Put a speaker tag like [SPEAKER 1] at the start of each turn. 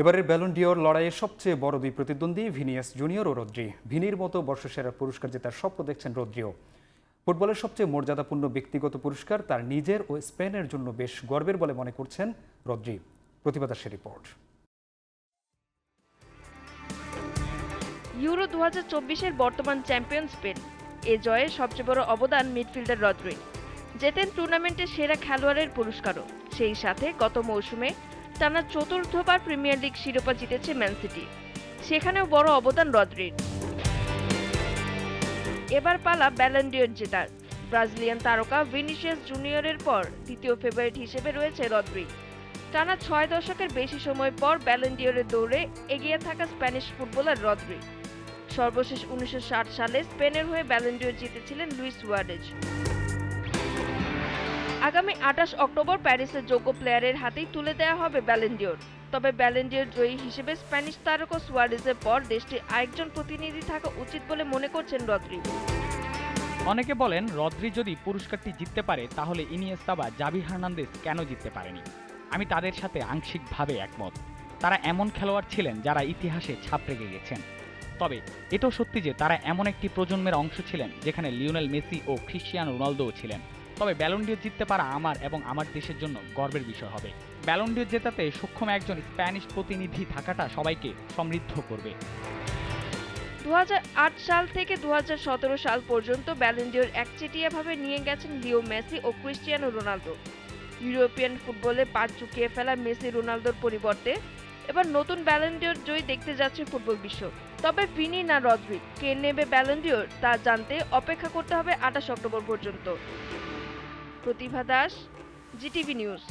[SPEAKER 1] এবারের Ballon d'Or লড়াইয়ের সবচেয়ে বড় দুই প্রতিদ্বন্দ্বী ভিনিয়াস জুনিয়র ও রদ্রি। ভিনির মতো বর্ষসেরা পুরস্কার জেতার স্বপ্ন দেখছেন রদ্রিও। ফুটবলের সবচেয়ে মর্যাদাপূর্ণ ব্যক্তিগত পুরস্কার তার নিজের ও স্পেনের জন্য বেশ গর্বের বলে মনে করছেন রদ্রি। প্রতিভা দাসের রিপোর্ট।
[SPEAKER 2] ইউরো দু চব্বিশের বর্তমান চ্যাম্পিয়ন স্পেন। এ জয়ে সবচেয়ে বড় অবদান মিডফিল্ডার রদ্রি। জেতেন টুর্নামেন্টের সেরা খেলোয়াড়ের পুরস্কারও। সেই সাথে গত মৌসুমে টানা চতুর্থবার প্রিমিয়ার লিগ শিরোপা জিতেছে ম্যান সিটি। সেখানেও বড় অবদান রদ্রির। এবার পালা ব্যালেন্ডিয়র জেতার। ব্রাজিলিয়ান তারকা ভিনিসিয়াস জুনিয়রের পর দ্বিতীয় ফেভারিট হিসেবে রয়েছে রদ্রি। টানা ছয় দশকের বেশি সময় পর ব্যালেন্ডিয়রের দৌড়ে এগিয়ে থাকা স্প্যানিশ ফুটবলার রদ্রি। সর্বশেষ উনিশশো ষাট সালে স্পেনের হয়ে ব্যালেন্ডিয়র জিতেছিলেন লুইস সুয়ারেজ। আগামী আঠাশ অক্টোবর প্যারিসের যোগ্য প্লেয়ারের হাতেই তুলে দেওয়া হবে ব্যালেন্ডিয়র তবে ব্যালেন্ডিয়র জয়ী হিসেবে স্প্যানিশ তারকা সুয়ারেজের পর দেশটির আরেকজন প্রতিনিধি থাকা উচিত বলে মনে করছেন রদ্রি।
[SPEAKER 3] অনেকে বলেন, রদ্রি যদি পুরস্কারটি জিততে পারে, তাহলে ইনিয়েস্তা বা জাভি হার্নান্দেজ কেন জিততে পারেনি? আমি তাদের সাথে আংশিকভাবে একমত। তারা এমন খেলোয়াড় ছিলেন যারা ইতিহাসে ছাপ রেখে গেছেন। তবে এটাও সত্যি যে তারা এমন একটি প্রজন্মের অংশ ছিলেন যেখানে লিওনেল মেসি ও ক্রিশ্চিয়ানো রোনালদোও ছিলেন। তবে ব্যালন্ডিয়র জিততে পারা আমার এবং আমার দেশের জন্য গর্বের বিষয় হবে। ব্যালন্ডিয়র জেতাতে সক্ষম একজন স্প্যানিশ প্রতিনিধি থাকাটা সবাইকে সমৃদ্ধ করবে।
[SPEAKER 2] দু হাজার আট সাল থেকে দু হাজার সতেরো সাল পর্যন্ত ব্যালেন্ডিওর একচেটিয়াভাবে নিয়ে গেছেন লিও মেসি ও ক্রিস্টিয়ানো রোনালদো। ইউরোপিয়ান ফুটবলে পা চুকিয়ে ফেলা মেসি রোনালদোর পরিবর্তে এবার নতুন ব্যালেন্ডিওর জয় দেখতে যাচ্ছে ফুটবল বিশ্ব। তবে ভিনি না রদ্রিক, কে নেবে ব্যালেন্ডিয়র তা জানতে অপেক্ষা করতে হবে আঠাশ অক্টোবর পর্যন্ত। Pratibha Das GTV news.